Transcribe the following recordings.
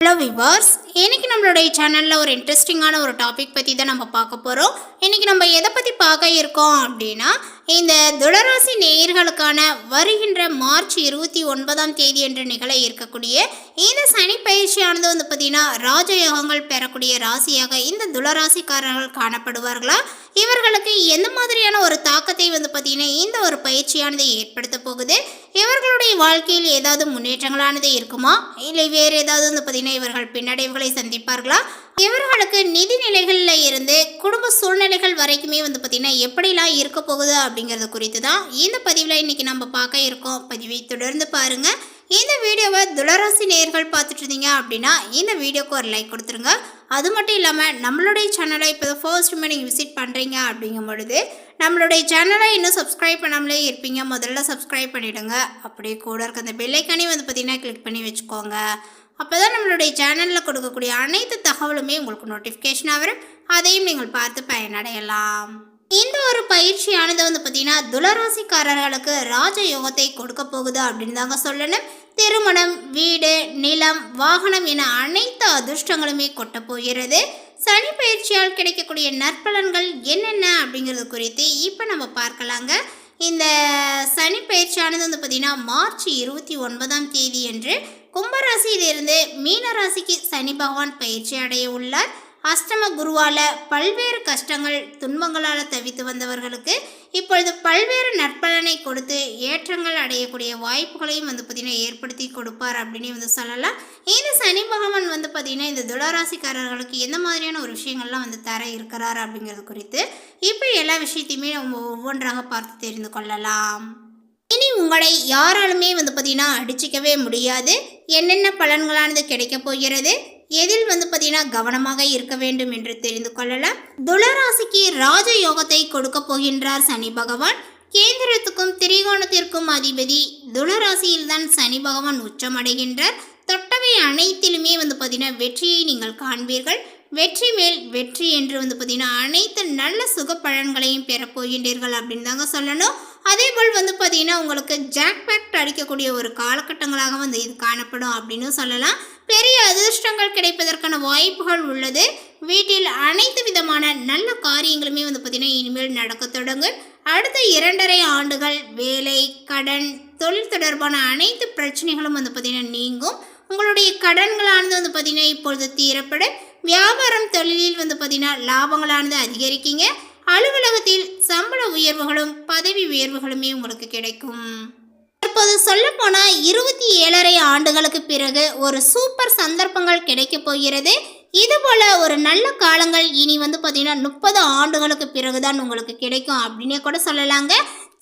Hello viewers இன்னைக்கு நம்மளுடைய சேனலில் ஒரு இன்ட்ரெஸ்டிங்கான ஒரு டாபிக் பற்றி தான் நம்ம பார்க்க போகிறோம் இன்னைக்கு நம்ம எதை பற்றி பார்க்க இருக்கோம் அப்படின்னா இந்த துளராசி நேயர்களுக்கான வருகின்ற மார்ச் இருபத்தி ஒன்பதாம் தேதி என்று நிகழ இருக்கக்கூடிய இந்த சனி பயிற்சியானது வந்து பார்த்திங்கன்னா ராஜயோகங்கள் பெறக்கூடிய ராசியாக இந்த துளராசிக்காரர்கள் காணப்படுவார்களா? இவர்களுக்கு எந்த மாதிரியான ஒரு தாக்கத்தை வந்து பார்த்திங்கன்னா இந்த ஒரு பயிற்சியானது ஏற்படுத்த போகுது? இவர்களுடைய வாழ்க்கையில் ஏதாவது முன்னேற்றங்களானது இருக்குமா? இல்லை வேறு ஏதாவது வந்து பார்த்திங்கன்னா இவர்கள் பின்னடைவுகளை சந்திப்பார்களா? இவர்களுக்கு நிதி நிலைகளில் இருந்து குடும்ப சூழ்நிலைகள் வரைக்குமே வந்து பார்த்திங்கன்னா எப்படிலாம் இருக்க போகுது அப்படிங்கிறது குறித்து தான் இந்த பதிவில் இன்றைக்கி நம்ம பார்க்க இருக்கோம். பதிவை தொடர்ந்து பாருங்கள் இந்த வீடியோவை துளராசி நேர்கள் பார்த்துட்டு இருந்தீங்க அப்படின்னா இந்த வீடியோக்கு ஒரு லைக் கொடுத்துருங்க. அது மட்டும் இல்லாமல் நம்மளுடைய சேனலை இப்போ ஃபர்ஸ்ட் மீனிங் நீங்கள் விசிட் பண்ணுறீங்க அப்படிங்கும் பொழுது நம்மளுடைய சேனலை இன்னும் சப்ஸ்கிரைப் பண்ணாமலே இருப்பீங்க. முதல்ல சப்ஸ்கிரைப் பண்ணிவிடுங்க அப்படியே கூட இருக்க அந்த பெல்லைக்கானே வந்து பார்த்தீங்கன்னா கிளிக் பண்ணி வச்சுக்கோங்க. அப்போ தான் நம்மளுடைய சேனலில் கொடுக்கக்கூடிய அனைத்து தகவலுமே உங்களுக்கு நோட்டிஃபிகேஷனாக வரும். அதையும் நீங்கள் பார்த்து பயனடையலாம். இந்த ஒரு பயிற்சியானது வந்து பார்த்தீங்கன்னா துளராசிக்காரர்களுக்கு ராஜயோகத்தை கொடுக்க போகுது அப்படின்னு தாங்க சொல்லணும். திருமணம் வீடு நிலம் வாகனம் என அனைத்து அதிர்ஷ்டங்களுமே கொட்ட போகிறது. சனி பயிற்சியால் கிடைக்கக்கூடிய நற்பலன்கள் என்னென்ன அப்படிங்கிறது குறித்து இப்போ நம்ம பார்க்கலாங்க. இந்த சனி பயிற்சியானது வந்து பார்த்திங்கன்னா மார்ச் இருபத்தி ஒன்பதாம் தேதி என்று கும்பராசியிலிருந்து மீன ராசிக்கு சனி பகவான் பயிற்சி அடைய உள்ளார். அஷ்டம குருவால பல்வேறு கஷ்டங்கள் துன்பங்களால் தவித்து வந்தவர்களுக்கு இப்பொழுது பல்வேறு நற்பலனை கொடுத்து ஏற்றங்கள் அடையக்கூடிய வாய்ப்புகளையும் வந்து பார்த்திங்கன்னா ஏற்படுத்தி கொடுப்பார் அப்படின்னு வந்து சொல்லலாம். இந்த சனி பகவான் வந்து பார்த்திங்கன்னா இந்த துளராசிக்காரர்களுக்கு எந்த மாதிரியான ஒரு விஷயங்கள்லாம் வந்து தர இருக்கிறார் அப்படிங்கிறது குறித்து இப்போ எல்லா விஷயத்தையுமே நம்ம ஒவ்வொன்றாக பார்த்து தெரிந்து கொள்ளலாம். இனி உங்களை யாராலுமே வந்து பார்த்தீங்கன்னா அடிச்சிக்கவே முடியாது. என்னென்ன பலன்களானது கிடைக்க போகிறது? எதில் வந்து பார்த்தீங்கன்னா கவனமாக இருக்க வேண்டும் என்று தெரிந்து கொள்ளலாம். துளராசிக்கு ராஜயோகத்தை கொடுக்க போகின்றார் சனி பகவான். கேந்திரத்துக்கும் திரிகோணத்திற்கும் அதிபதி துளராசியில்தான் சனி பகவான் உச்சமடைகின்றார் தொட்டவை அனைத்திலுமே வந்து பார்த்தீங்கன்னா வெற்றியை நீங்கள் காண்பீர்கள். வெற்றி மேல் வெற்றி என்று வந்து பார்த்தீங்கன்னா அனைத்து நல்ல சுக பலன்களையும் பெறப்போகின்றீர்கள் அப்படின்னு தாங்க சொல்லணும். அதே போல் வந்து பார்த்தீங்கன்னா உங்களுக்கு ஜாக்பேக்ட் அடிக்கக்கூடிய ஒரு காலகட்டங்களாக வந்து இது காணப்படும் அப்படின்னு சொல்லலாம். பெரிய அதிர்ஷ்டங்கள் கிடைப்பதற்கான வாய்ப்புகள் உள்ளது. வீட்டில் அனைத்து விதமான நல்ல காரியங்களுமே வந்து பார்த்தீங்கன்னா இனிமேல் நடக்க தொடங்கும். அடுத்த இரண்டரை ஆண்டுகள் வேலை கடன் தொழில் தொடர்பான அனைத்து பிரச்சனைகளும் வந்து பார்த்திங்கன்னா நீங்கும். உங்களுடைய கடன்களானது வந்து பார்த்தீங்கன்னா இப்பொழுது தீரப்படும். வியாபாரம் தொழிலில் வந்து பார்த்தீங்கன்னா லாபங்களானது அதிகரிக்கீங்க. அலுவலகத்தில் சம்பள உயர்வுகளும் பதவி உயர்வுகளுமே உங்களுக்கு கிடைக்கும். தற்போது சொல்லப்போனால் இருபத்தி ஏழரை ஆண்டுகளுக்கு பிறகு ஒரு சூப்பர் சந்தர்ப்பங்கள் கிடைக்க போகிறது. இது போல ஒரு நல்ல காலங்கள் இனி வந்து பார்த்தீங்கன்னா முப்பது ஆண்டுகளுக்கு பிறகுதான் உங்களுக்கு கிடைக்கும் அப்படின்னே கூட சொல்லலாங்க.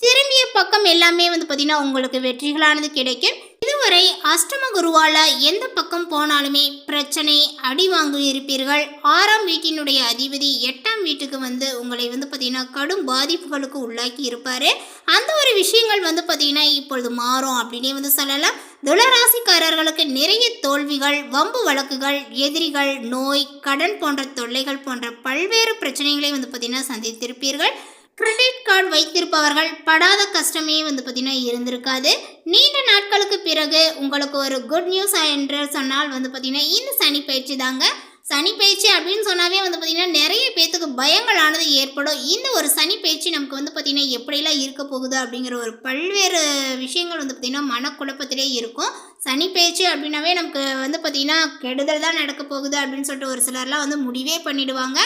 திரும்பிய பக்கம் எல்லாமே வந்து பார்த்தீங்கன்னா உங்களுக்கு வெற்றிகளானது கிடைக்கும். இதுவரை அஷ்டம குருவால எந்த பக்கம் போனாலுமே பிரச்சனை அடி வாங்கி இருப்பீர்கள் ஆறாம் வீட்டினுடைய அதிபதி எட்டாம் வீட்டுக்கு வந்து உங்களை வந்து பார்த்தீங்கன்னா கடும் பாதிப்புகளுக்கு உள்ளாக்கி இருப்பார். அந்த ஒரு விஷயங்கள் வந்து பார்த்தீங்கன்னா இப்பொழுது மாறும் அப்படின்னே வந்து சொல்லலாம். துளராசிக்காரர்களுக்கு நிறைய தோல்விகள் வம்பு வழக்குகள் எதிரிகள் நோய் கடன் போன்ற தொல்லைகள் போன்ற பல்வேறு பிரச்சனைகளை வந்து பார்த்தீங்கன்னா சந்தித்திருப்பீர்கள். கிரெடிட் கார்டு வைத்திருப்பவர்கள் படாத கஷ்டமே வந்து பார்த்தீங்கன்னா இருந்திருக்காது. நீண்ட நாட்களுக்கு பிறகு உங்களுக்கு ஒரு குட் நியூஸ் என்று சொன்னால் வந்து பார்த்தீங்கன்னா இந்த சனி பயிற்சி தாங்க. சனி பயிற்சி அப்படின்னு சொன்னாவே வந்து பார்த்திங்கன்னா நிறைய பேர்த்துக்கு பயங்களானது ஏற்படும். இந்த ஒரு சனி பயிற்சி நமக்கு வந்து பார்த்திங்கன்னா எப்படிலாம் இருக்க போகுது அப்படிங்கிற ஒரு பல்வேறு விஷயங்கள் வந்து பார்த்திங்கன்னா மனக்குழப்பத்திலே இருக்கும். சனி பயிற்சி அப்படின்னாவே நமக்கு வந்து பார்த்திங்கன்னா கெடுதல் தான் நடக்க போகுது அப்படின்னு சொல்லிட்டு ஒரு சிலர்லாம் வந்து முடிவே பண்ணிடுவாங்க.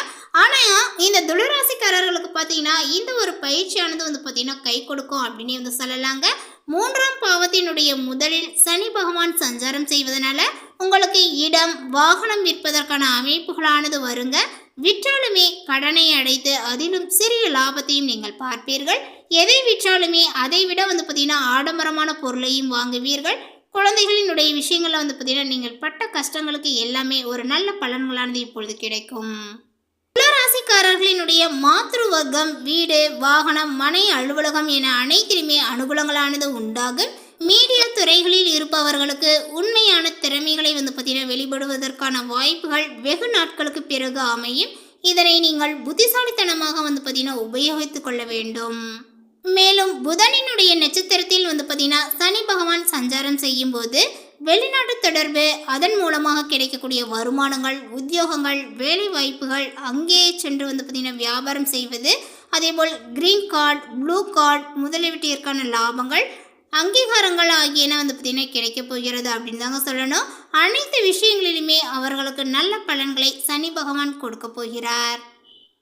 ஆனால் இந்த துளராசிக்காரர்களுக்கு பார்த்தீங்கன்னா இந்த ஒரு பயிற்சியானது வந்து பார்த்திங்கன்னா கை கொடுக்கும் அப்படின்னு வந்து சொல்லலாங்க. மூன்றாம் பாவத்தினுடைய முதலில் சனி பகவான் சஞ்சாரம் செய்வதனால உங்களுக்கு இடம் வாகனம் விற்பதற்கான அமைப்புகளானது வருங்க. விற்றாலுமே கடனை அடைத்து அதிலும் சிறிய லாபத்தையும் நீங்கள் பார்ப்பீர்கள். எதை விற்றாலுமே அதை விட வந்து பார்த்தீங்கன்னா ஆடம்பரமான பொருளையும் வாங்குவீர்கள். குழந்தைகளினுடைய விஷயங்களில் வந்து பார்த்தீங்கன்னா நீங்கள் பட்ட கஷ்டங்களுக்கு எல்லாமே ஒரு நல்ல பலன்களானது இப்பொழுது கிடைக்கும். ராசிக்காரர்களினுடைய மாத்ரு வர்க்கம் வீடு வாகனம் மனை அலுவலகம் என அனைத்திலுமே அனுகூலங்களானது உண்டாகும். மீடியா துறைகளில் இருப்பவர்களுக்கு உண்மையான திறமைகளை வந்து பார்த்தீங்கன்னா வெளிப்படுவதற்கான வாய்ப்புகள் வெகு நாட்களுக்கு பிறகு அமையும். இதனை நீங்கள் புத்திசாலித்தனமாக வந்து பார்த்தீங்கன்னா உபயோகித்துக் கொள்ள வேண்டும். மேலும் புதனினுடைய நட்சத்திரத்தில் வந்து பார்த்தீங்கன்னா சனி பகவான் சஞ்சாரம் செய்யும் போது வெளிநாட்டு தொடர்பு அதன் மூலமாக கிடைக்கக்கூடிய வருமானங்கள் உத்தியோகங்கள் வேலை வாய்ப்புகள் அங்கே சென்று வந்து பார்த்திங்கன்னா வியாபாரம் செய்வது அதேபோல் கிரீன் கார்டு ப்ளூ கார்டு முதலீட்டிற்கான லாபங்கள் அங்கீகாரங்கள் ஆகியன வந்து பார்த்திங்கன்னா கிடைக்க போகிறது அப்படின்னு தாங்க சொல்லணும். அனைத்து விஷயங்களிலுமே அவர்களுக்கு நல்ல பலன்களை சனி பகவான் கொடுக்க போகிறார்.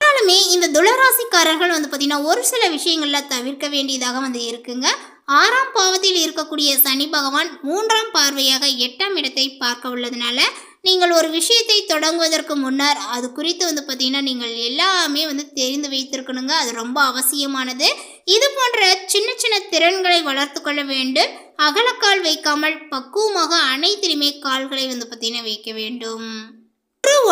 ஆனாலுமே இந்த துளராசிக்காரர்கள் வந்து பார்த்திங்கன்னா ஒரு சில விஷயங்களில் தவிர்க்க வேண்டியதாக வந்து இருக்குங்க. ஆறாம் பாவத்தில் இருக்கக்கூடிய சனி பகவான் மூன்றாம் பார்வையாக எட்டாம் இடத்தை பார்க்க உள்ளதுனால நீங்கள் ஒரு விஷயத்தை தொடங்குவதற்கு முன்னர் அது குறித்து வந்து பார்த்திங்கன்னா நீங்கள் எல்லாமே வந்து தெரிந்து வைத்திருக்கணுங்க. அது ரொம்ப அவசியமானது. இது போன்ற சின்ன சின்ன திறன்களை வளர்த்து கொள்ள வேண்டும். அகலக்கால் வைக்காமல் பக்குவமாக அனைத்திலுமே கால்களை வந்து பார்த்தீங்கன்னா வைக்க வேண்டும்.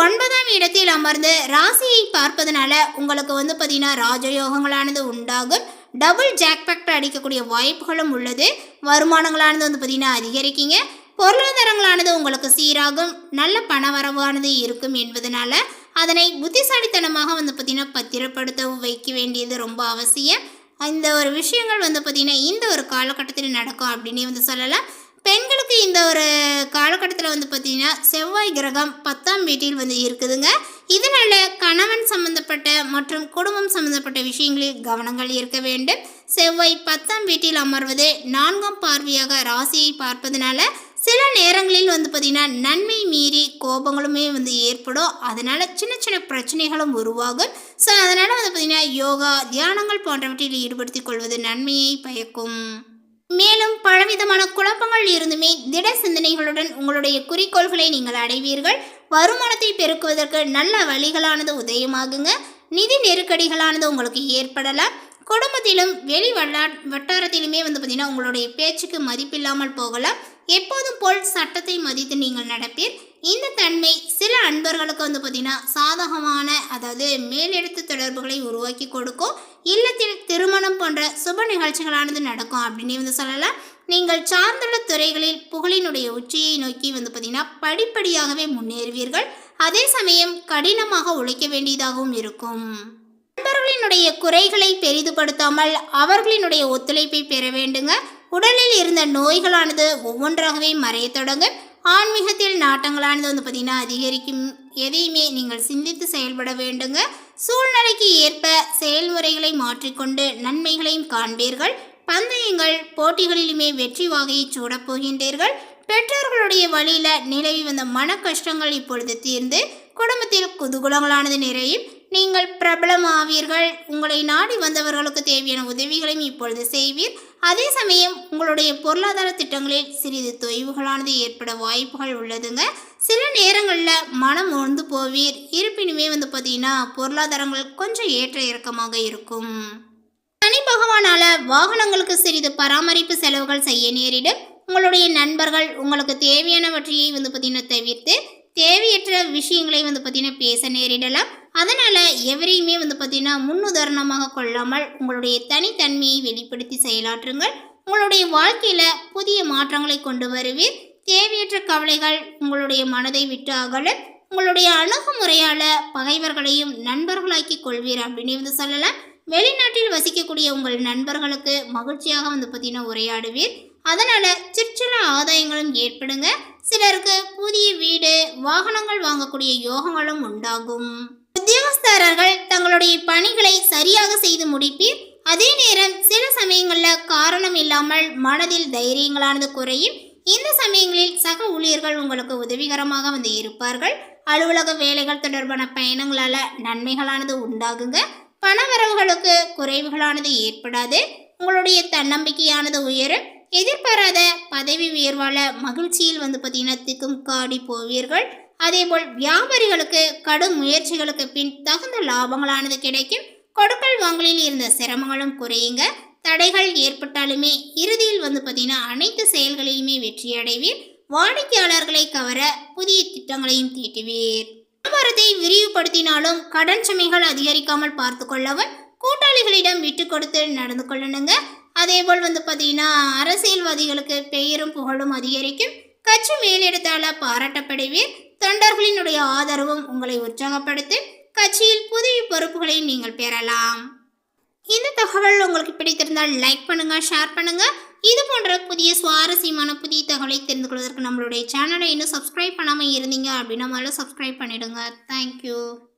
ஒன்பதாம் இடத்தில் அமர்ந்து ராசியை பார்ப்பதனால உங்களுக்கு வந்து பார்த்தீங்கன்னா ராஜயோகங்களானது உண்டாகும். டபுள் ஜாக்பேக்டர் அடிக்கக்கூடிய வாய்ப்புகளும் உள்ளது. வருமானங்களானது வந்து பார்த்தீங்கன்னா அதிகரிக்கீங்க. பொருளாதாரங்களானது உங்களுக்கு சீராகும். நல்ல பண வரவானது இருக்கும் என்பதனால அதனை புத்திசாலித்தனமாக வந்து பார்த்தீங்கன்னா பத்திரப்படுத்த வைக்க வேண்டியது ரொம்ப அவசியம். இந்த ஒரு விஷயங்கள் வந்து பார்த்திங்கன்னா இந்த ஒரு காலகட்டத்தில் நடக்கும் அப்படின்னு வந்து சொல்லலாம். பெண்களுக்கு இந்த ஒரு காலகட்டத்தில் வந்து பார்த்திங்கன்னா செவ்வாய் கிரகம் பத்தாம் வீட்டில் வந்து இருக்குதுங்க. இதனால் கணவன் சம்மந்தப்பட்ட மற்றும் குடும்பம் சம்மந்தப்பட்ட விஷயங்களில் கவனங்கள் இருக்க வேண்டும். செவ்வாய் பத்தாம் வீட்டில் அமர்வது நான்காம் பார்வையாக ராசியை பார்ப்பதனால சில நேரங்களில் வந்து பார்த்திங்கன்னா நன்மை மீறி கோபங்களுமே வந்து ஏற்படும். அதனால் சின்ன சின்ன பிரச்சனைகளும் உருவாகும். ஸோ அதனால் வந்து பார்த்திங்கன்னா யோகா தியானங்கள் போன்றவற்றில் ஈடுபடுத்திக் கொள்வது நன்மையை பயக்கும். மேலும் பலவிதமான குழப்பங்கள் இருந்துமே திட சிந்தனைகளுடன் உங்களுடைய குறிக்கோள்களை நீங்கள் அடைவீர்கள். வருமானத்தை பெருக்குவதற்கு நல்ல வழிகளானது உதயமாகுங்க. நிதி நெருக்கடிகளானது உங்களுக்கு ஏற்படலாம். குடும்பத்திலும் வெளி வட்டா வட்டாரத்திலுமே வந்து பார்த்திங்கன்னா உங்களுடைய பேச்சுக்கு மதிப்பில்லாமல் போகலாம். எப்போதும் போல் சட்டத்தை மதித்து நீங்கள் நடப்பீர். இந்த தன்மை சில அன்பர்களுக்கு வந்து பார்த்திங்கன்னா சாதகமான அதாவது மேலெடுத்து தொடர்புகளை உருவாக்கி கொடுக்கும். இல்லத்தில் திருமணம் போன்ற சுப நிகழ்ச்சிகளானது நடக்கும் அப்படின்னு வந்து சொல்லலாம். நீங்கள் சார்ந்துள்ள துறைகளில் புகழினுடைய உச்சியை நோக்கி வந்து பார்த்திங்கன்னா படிப்படியாகவே முன்னேறுவீர்கள். அதே சமயம் கடினமாக உழைக்க வேண்டியதாகவும் இருக்கும். நண்பர்களினுடைய குறைகளை பெரிதுபடுத்தாமல் அவர்களினுடைய ஒத்துழைப்பை பெற வேண்டுங்க. உடலில் இருந்த நோய்களானது ஒவ்வொன்றாகவே மறையத் தொடங்கும் ஆன்மீகத்தில் நாட்டங்களானது வந்து பார்த்திங்கன்னா அதிகரிக்கும். எதையுமே நீங்கள் சிந்தித்து செயல்பட வேண்டுங்க. சூழ்நிலைக்கு ஏற்ப செயல்முறைகளை மாற்றிக்கொண்டு நன்மைகளையும் காண்பீர்கள். பந்தயங்கள் போட்டிகளிலுமே வெற்றி வாகையை சூடப் போகின்றீர்கள். பெற்றோர்களுடைய வழியில் நிலவி வந்த மன கஷ்டங்கள் இப்பொழுது தீர்ந்து குடும்பத்தில் குதூகுலங்களானது நிறையும். நீங்கள் பிரபலமாவீர்கள். உங்களை நாடி வந்தவர்களுக்கு தேவையான உதவிகளையும் இப்பொழுது செய்வீர். அதே சமயம் உங்களுடைய பொருளாதார திட்டங்களில் சிறிது தொய்வுகளானது ஏற்பட வாய்ப்புகள் உள்ளதுங்க. சில நேரங்களில் மனம் உணர்ந்து போவீர். இருப்பினுமே வந்து பார்த்தீங்கன்னா பொருளாதாரங்கள் கொஞ்சம் ஏற்ற இறக்கமாக இருக்கும். சனி பகவானால வாகனங்களுக்கு சிறிது பராமரிப்பு செலவுகள் செய்ய நேரிடும். உங்களுடைய நண்பர்கள் உங்களுக்கு தேவையானவற்றையை வந்து பார்த்தீங்கன்னா தவிர்த்து தேவையற்ற விஷயங்களை வந்து பார்த்தீங்கன்னா பேச நேரிடலாம். அதனால் எவரையுமே வந்து பார்த்தீங்கன்னா முன்னுதாரணமாக கொள்ளாமல் உங்களுடைய தனித்தன்மையை வெளிப்படுத்தி செயலாற்றுங்கள். உங்களுடைய வாழ்க்கையில் புதிய மாற்றங்களை கொண்டு வருவீர். தேவையற்ற கவலைகள் உங்களுடைய மனதை விட்டு அகல உங்களுடைய அணுகுமுறையால் பகைவர்களையும் நண்பர்களாக்கி கொள்வீர் அப்படின்னு வந்து சொல்லலாம். வெளிநாட்டில் வசிக்கக்கூடிய உங்கள் நண்பர்களுக்கு மகிழ்ச்சியாக வந்து பார்த்தீங்கன்னா உரையாடுவீர். அதனால் சிற்சில ஆதாயங்களும் ஏற்படுங்க. சிலருக்கு புதிய வீடு வாகனங்கள் வாங்கக்கூடிய யோகங்களும் உண்டாகும். உத்தியோகஸ்தாரர்கள் தங்களுடைய பணிகளை சரியாக செய்து முடிப்பீர். அதே நேரம் சில சமயங்களில் காரணம் இல்லாமல் மனதில் தைரியங்களானது குறையும். இந்த சமயங்களில் சக ஊழியர்கள் உங்களுக்கு உதவிகரமாக வந்து இருப்பார்கள். அலுவலக வேலைகள் தொடர்பான பயணங்களால் நன்மைகளானது உண்டாகுங்க. பணவரவுகளுக்கு குறைவுகளானது ஏற்படாது. உங்களுடைய தன்னம்பிக்கையானது உயரும். எதிர்பாராத பதவி உயர்வால மகிழ்ச்சியில் வந்து பார்த்தீங்கன்னா திக்கும் காடி போவீர்கள். அதேபோல் வியாபாரிகளுக்கு கடும் முயற்சிகளுக்கு பின் தகுந்த லாபங்களானது கிடைக்கும். கொடுக்கல் வாங்கலில் இருந்த சிரமங்களும் குறையுங்க. தடைகள் ஏற்பட்டாலுமே இறுதியில் வந்து பார்த்தீங்கன்னா அனைத்து செயல்களிலுமே வெற்றி அடைவீர் வாடிக்கையாளர்களை கவர புதிய திட்டங்களையும் தீட்டுவீர். வியாபாரத்தை விரிவுபடுத்தினாலும் கடன் சுமைகள் அதிகரிக்காமல் பார்த்து கொள்ளவும் கூட்டாளிகளிடம் விட்டு கொடுத்து நடந்து கொள்ளணுங்க. அதேபோல் வந்து பார்த்தீங்கன்னா அரசியல்வாதிகளுக்கு பெயரும் புகழும் அதிகரிக்கும். கட்சி மேலிடத்தால் பாராட்டப்படுவீர். தொண்டர்களினுடைய ஆதரவும் உங்களை உற்சாகப்படுத்தும். கட்சியில் புதிய பொறுப்புகளையும் நீங்கள் பெறலாம். இந்த தகவல் உங்களுக்கு பிடித்திருந்தால் லைக் பண்ணுங்க ஷேர் பண்ணுங்க. இது போன்ற புதிய சுவாரஸ்யமான புதிய தகவலை தெரிந்து கொள்வதற்கு நம்மளுடைய சேனலை இன்னும் சப்ஸ்கிரைப் பண்ணாமல் இருந்தீங்க அப்படின்னா முதல்ல சப்ஸ்கிரைப் பண்ணிடுங்க. தேங்க்யூ